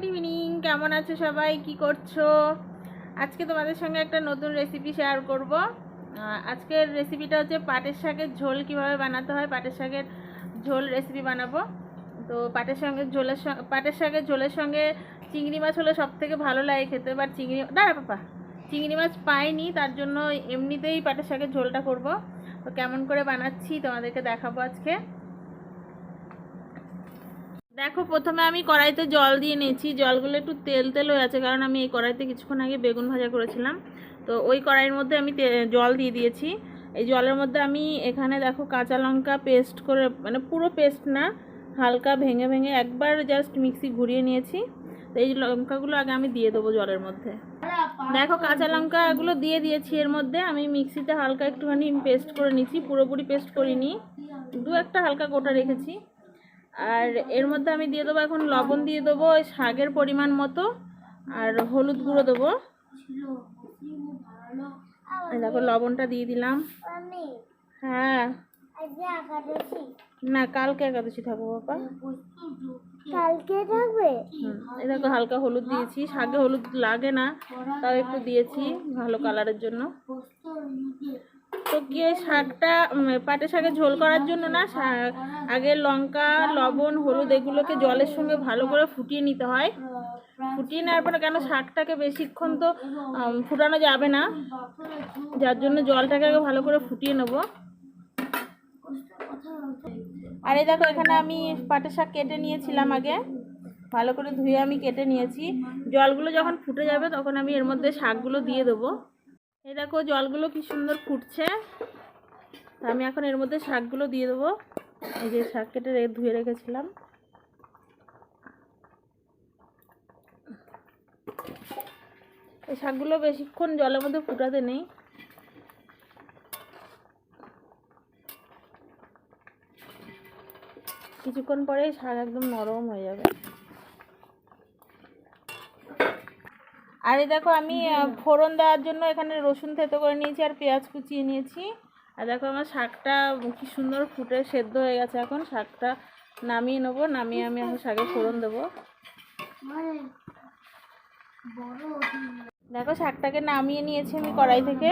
Good evening কেমন আছো সবাই? কি করছ? আজকে তোমাদের সঙ্গে একটা নতুন রেসিপি শেয়ার করব। আজকের রেসিপিটা হচ্ছে পাটের শাকের ঝোল কীভাবে বানাতে হয়, পাটের শাকের ঝোল রেসিপি বানাবো। তো পাটের সঙ্গে ঝোলের সঙ্গে পাটের শাকের ঝোলের সঙ্গে চিংড়ি মাছ হলে সব থেকে ভালো লাগে খেতে বাট চিংড়ি, দাঁড়া পাপা, চিংড়ি মাছ পাইনি, তার জন্য এমনিতেই পাটের শাকের ঝোলটা করব। তো কেমন করে বানাচ্ছি তোমাদেরকে দেখাবো আজকে। দেখো, প্রথমে আমি কড়াইতে জল দিয়ে নিয়েছি। জলগুলো একটু তেল তেল হয়ে আছে, কারণ আমি এই কড়াইতে কিছুক্ষণ আগে বেগুন ভাজা করেছিলাম। তো ওই কড়াইয়ের মধ্যে আমি জল দিয়ে দিয়েছি। এই জলের মধ্যে আমি এখানে দেখো কাঁচা লঙ্কা পেস্ট করে মানে পুরো পেস্ট না, হালকা ভেঙে ভেঙে একবার জাস্ট মিক্সি ঘুরিয়ে নিয়েছি। তো এই লঙ্কাগুলো আগে আমি দিয়ে দেবো জলের মধ্যে। দেখো, কাঁচা লঙ্কাগুলো দিয়ে দিয়েছি এর মধ্যে। আমি মিক্সিতে হালকা একটুখানি পেস্ট করে নিয়েছি। পুরোপুরি পেস্ট করিনি। দু একটা হালকা গোটা রেখেছি। আর এর মধ্যে আমি দিয়ে দেবো এখন লবণ দিয়ে দেবো ওই শাকের পরিমাণ মতো আর হলুদ গুঁড়ো দেবো। দেখো লবণটা দিয়ে দিলাম। হ্যাঁ। না কালকে একাদশী থাকব বাবা। কালকে থাকবে? এই দেখো হালকা হলুদ দিয়েছি। শাকে হলুদ লাগে না তাও একটু দিয়েছি ভালো কালারের জন্য। তো ওই শাকটা পাটে শাকে ঝোল করার জন্য না আগে লঙ্কা, লবণ, হলুদ এগুলোকে জলের সঙ্গে ভালো করে ফুটিয়ে নিতে হয়। ফুটিয়ে নেওয়ার পরে কেন শাকটাকে বেশিক্ষণ তো ফুটানো যাবে না। যার জন্য জলটাকে আগে ভালো করে ফুটিয়ে নেব। আর এই দেখো, এখানে আমি পাটের শাক কেটে নিয়েছিলাম আগে। ভালো করে ধুয়ে আমি কেটে নিয়েছি। জলগুলো যখন ফুটে যাবে তখন আমি এর মধ্যে শাকগুলো দিয়ে দেবো। এই দেখো জলগুলো কি সুন্দর ফুটছে। আমি এখন এর মধ্যে শাকগুলো দিয়ে দেবো। এই যে শাক কেটে ধুয়ে রেখেছিলাম। এই শাকগুলো বেশিক্ষণ জলের মধ্যে ফুটাতে নেই। কিছুক্ষণ পরেই শাক একদম নরম হয়ে যাবে। আর এই দেখো আমি ফোড়ন দেওয়ার জন্য এখানে রসুন থেতো করে নিয়েছি আর পেঁয়াজ কুচিয়ে নিয়েছি। আর দেখো আমার শাকটা কি সুন্দর ফুটে সেদ্ধ হয়ে গেছে এখন। শাকটা নামিয়ে নেব, নামিয়ে আমি এখন শাকে ফোড়ন দেবো। দেখো শাকটাকে নামিয়ে নিয়েছি আমি কড়াই থেকে।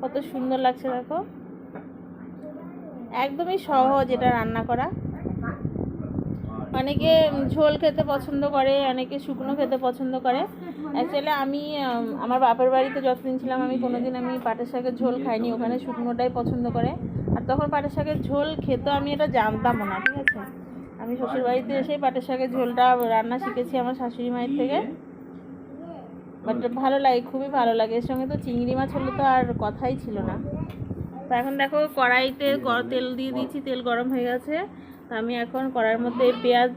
কত সুন্দর লাগছে দেখো। একদমই সহজ এটা রান্না করা। অনেকে ঝোল খেতে পছন্দ করে, অনেকে শুকনো খেতে পছন্দ করে। অ্যাকচুয়ালি আমি আমার বাপের বাড়িতে যতদিন ছিলাম, আমি কোনোদিন আমি পাটের শাকের ঝোল খাইনি। ওখানে শুকনোটাই পছন্দ করে। আর তখন পাটের শাকের ঝোল খেতে আমি এটা জানতামও না, ঠিক আছে? আমি শ্বশুর বাড়িতে এসেই পাটের শাকের ঝোলটা রান্না শিখেছি আমার শাশুড়ি মায়ের থেকে। বাট ভালো লাগে, খুবই ভালো লাগে। এর সঙ্গে তো চিংড়ি মাছ হলে তো আর কথাই ছিল না। তো এখন দেখো, কড়াইতে তেল দিয়ে দিয়েছি, তেল গরম হয়ে গেছে। আমি এখন কড়াইয়ের মধ্যে পেঁয়াজ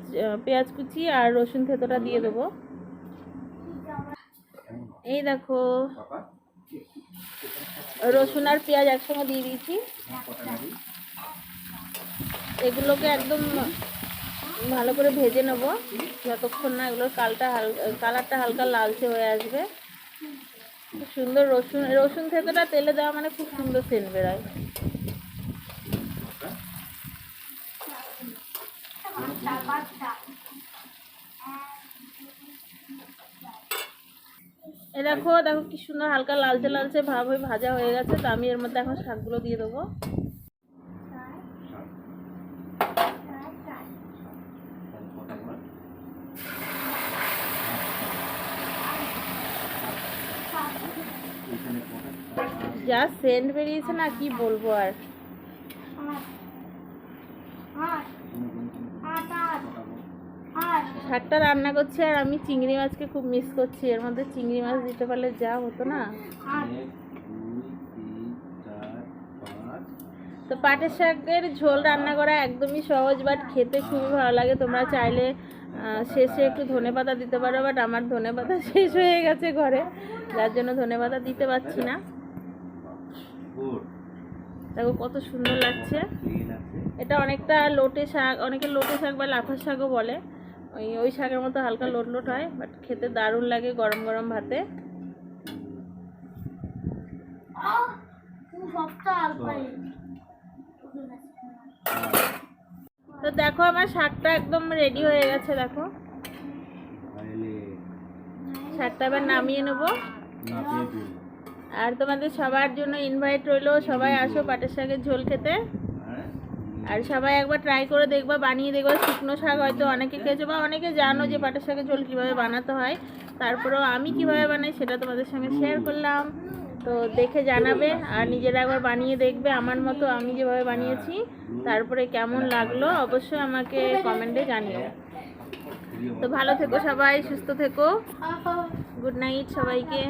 পেঁয়াজ কুচি আর রসুন থেতোটা দিয়ে দেবো। এই দেখো, রসুন আর পেঁয়াজ একসঙ্গে দিয়ে দিয়েছি। এগুলোকে একদম ভালো করে ভেজে নেব, যতক্ষণ না এগুলোর কালটা হাল, কালারটা হালকা লালচে হয়ে আসবে। খুব সুন্দর রসুন রসুন থেতোটা তেলে দেওয়া মানে খুব সুন্দর সেন্ট বেরোয়। এ দেখো দেখো কি সুন্দর, হালকা লালচে লালচে ভাব হয়ে ভাজা হয়ে গেছে, তো আমি এর মধ্যে এখন শাকগুলো দিয়ে দেবো। যা সেন্ট বেরিয়েছে না, কি বলব আর? শাকটা রান্না করছি আর আমি চিংড়ি মাছকে খুব মিস করছি। এর মধ্যে চিংড়ি মাছ দিতে পারলে যা হতো না। তো পাটের শাকের ঝোল রান্না করা একদমই সহজ বাট খেতে খুবই ভালো লাগে। তোমরা চাইলে শেষে একটু ধনে পাতা দিতে পারো বাট আমার ধনে পাতা শেষ হয়ে গেছে ঘরে। যার জন্য ধনে পাতা দিতে পারছি না। দেখো কত সুন্দর লাগছে। এটা অনেকটা লোটে শাক, অনেকে লোটে শাক বা লাফার শাকও বলে। ওই ওই শাকের মতো হালকা লোট লোট হয় বাট খেতে দারুণ লাগে গরম গরম ভাতে। তো দেখো আমার শাকটা একদম রেডি হয়ে গেছে, দেখো। শাকটা এবার নামিয়ে নেব। আর তোমাদের সবার জন্য ইনভাইট রইল, সবাই আসো পাটের শাকের ঝোল খেতে। আর সবাই একবার ট্রাই করে দেখবা, বানিয়ে দেখবা। শুকনো শাক হয়তো অনেকে খেয়েছো বা অনেকে জানো যে পাটের শাকের ঝোল কীভাবে বানাতে হয়। তারপরেও আমি কীভাবে বানাই সেটা তোমাদের সঙ্গে শেয়ার করলাম। তো দেখে জানাবে আর নিজেরা একবার বানিয়ে দেখবে। আমার মতো আমি যেভাবে বানিয়েছি, তারপরে কেমন লাগল অবশ্যই আমাকে কমেন্টে জানিও। তো ভালো থেকো সবাই, সুস্থ থেকো। গুড নাইট সবাইকে।